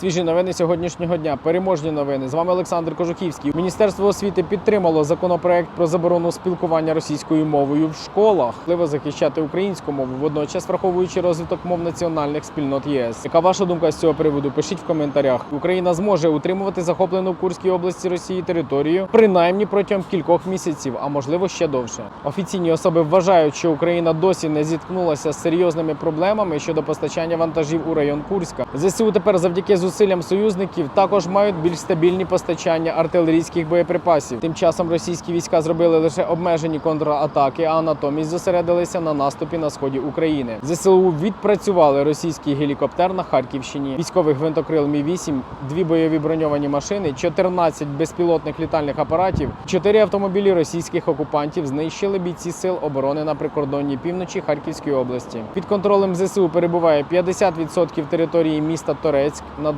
Свіжі новини сьогоднішнього дня. Переможні новини. З вами Олександр Кожухівський. Міністерство освіти підтримало законопроект про заборону спілкування російською мовою в школах. Важливо захищати українську мову, водночас враховуючи розвиток мов національних спільнот ЄС. Яка ваша думка з цього приводу? Пишіть в коментарях. Україна зможе утримувати захоплену в Курській області Росії територію принаймні протягом кількох місяців, а можливо ще довше. Офіційні особи вважають, що Україна досі не зіткнулася з серйозними проблемами щодо постачання вантажів у район Курська. ЗСУ тепер завдяки зусиллям союзників також мають більш стабільні постачання артилерійських боєприпасів. Тим часом російські війська зробили лише обмежені контратаки, а натомість зосередилися на наступі на сході України. ЗСУ відпрацювали російський гелікоптер на Харківщині, військовий гвинтокрил Мі 8 дві бойові броньовані машини, 14 безпілотних літальних апаратів, 4 автомобілі російських окупантів знищили бійці сил оборони на прикордонній півночі Харківської області. Під контролем ЗСУ перебуває 50% території міста Торецьк на